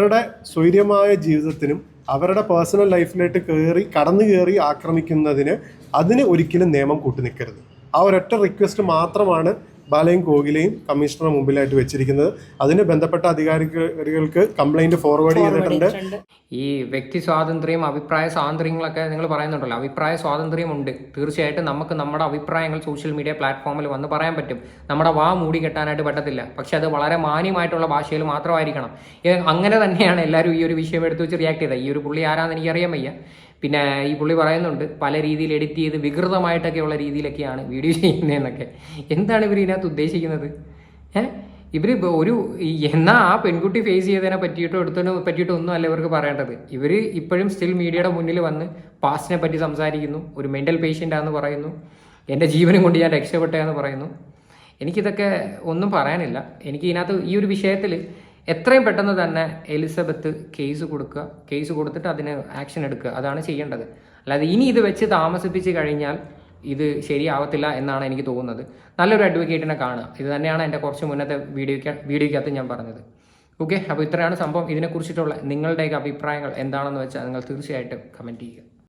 അവരുടെ സ്വൈര്യമായ ജീവിതത്തിനും അവരുടെ പേഴ്സണൽ ലൈഫിലേക്ക് കയറി കടന്നു കയറി ആക്രമിക്കുന്നതിന് അതിന് ഒരിക്കലും നിയമം കൂട്ടി നിൽക്കരുത്. ആ ഒരൊറ്റ റിക്വസ്റ്റ് മാത്രമാണ് ബാലയും കോകിലയും കമ്മീഷണറുടെ മുമ്പിലായിട്ട് വെച്ചിരിക്കുന്നത്. അതിന് ബന്ധപ്പെട്ട അധികാരികൾക്ക് കംപ്ലൈന്റ് ഫോർവേഡ് ചെയ്തിട്ടുണ്ട്. ഈ വ്യക്തി സ്വാതന്ത്ര്യം അഭിപ്രായ സ്വാതന്ത്ര്യങ്ങളൊക്കെ നിങ്ങൾ പറയുന്നുണ്ടല്ലോ. അഭിപ്രായ സ്വാതന്ത്ര്യമുണ്ട് തീർച്ചയായിട്ടും നമുക്ക് നമ്മുടെ അഭിപ്രായങ്ങൾ സോഷ്യൽ മീഡിയ പ്ലാറ്റ്ഫോമിൽ വന്ന് പറയാൻ പറ്റും. നമ്മുടെ വാ മൂടി കെട്ടാനായിട്ട് പറ്റത്തില്ല. പക്ഷെ അത് വളരെ മാന്യമായിട്ടുള്ള ഭാഷയിൽ മാത്രമായിരിക്കണം. അങ്ങനെ തന്നെയാണ് എല്ലാവരും ഈ ഒരു വിഷയം എടുത്ത് വെച്ച് റിയാക്ട് ചെയ്തത്. ഈ ഒരു പുള്ളി ആരാന്ന് എനിക്കറിയാൻ വയ്യ. പിന്നെ ഈ പുള്ളി പറയുന്നുണ്ട് പല രീതിയിൽ എഡിറ്റ് ചെയ്ത് വികൃതമായിട്ടൊക്കെയുള്ള രീതിയിലൊക്കെയാണ് വീഡിയോ ചെയ്യുന്നതെന്നൊക്കെ. എന്താണ് ഇവർ ഇതിനകത്ത് ഉദ്ദേശിക്കുന്നത്? ഏഹ് ഇവർ ഒരു ഈ എന്നാ ആ പെൺകുട്ടി ഫേസ് ചെയ്തതിനെ പറ്റിയിട്ടോ എടുത്തതിനെ പറ്റിയിട്ടോ ഒന്നും അല്ല ഇവർക്ക് പറയേണ്ടത്. ഇവർ ഇപ്പോഴും സ്റ്റിൽ മീഡിയയുടെ മുന്നിൽ വന്ന് പാസ്റ്റിനെ പറ്റി സംസാരിക്കുന്നു ഒരു മെന്റൽ പേഷ്യന്റാന്ന് പറയുന്നു എന്റെ ജീവനും കൊണ്ട് ഞാൻ രക്ഷപ്പെട്ടതെന്ന് പറയുന്നു. എനിക്കിതൊക്കെ ഒന്നും പറയാനില്ല. എനിക്ക് ഇതിനകത്ത് ഈ ഒരു വിഷയത്തിൽ എത്രയും പെട്ടെന്ന് തന്നെ എലിസബത്ത് കേസ് കൊടുക്കുക. കേസ് കൊടുത്തിട്ട് അതിന് ആക്ഷൻ എടുക്കുക. അതാണ് ചെയ്യേണ്ടത്. അല്ലാതെ ഇനി ഇത് വെച്ച് താമസിപ്പിച്ച് കഴിഞ്ഞാൽ ഇത് ശരിയാവത്തില്ല എന്നാണ് എനിക്ക് തോന്നുന്നത്. നല്ലൊരു അഡ്വക്കേറ്റിനെ കാണുക. ഇത് തന്നെയാണ് എന്റെ കുറച്ച് മുന്നത്തെ വീഡിയോയ്ക്ക് വീഡിയോയ്ക്കകത്ത് ഞാൻ പറഞ്ഞത്. ഓക്കെ അപ്പോൾ ഇത്രയാണ് സംഭവം. ഇതിനെക്കുറിച്ചിട്ടുള്ള നിങ്ങളുടെയൊക്കെ അഭിപ്രായങ്ങൾ എന്താണെന്ന് വെച്ചാൽ നിങ്ങൾ തീർച്ചയായിട്ടും കമന്റ് ചെയ്യുക.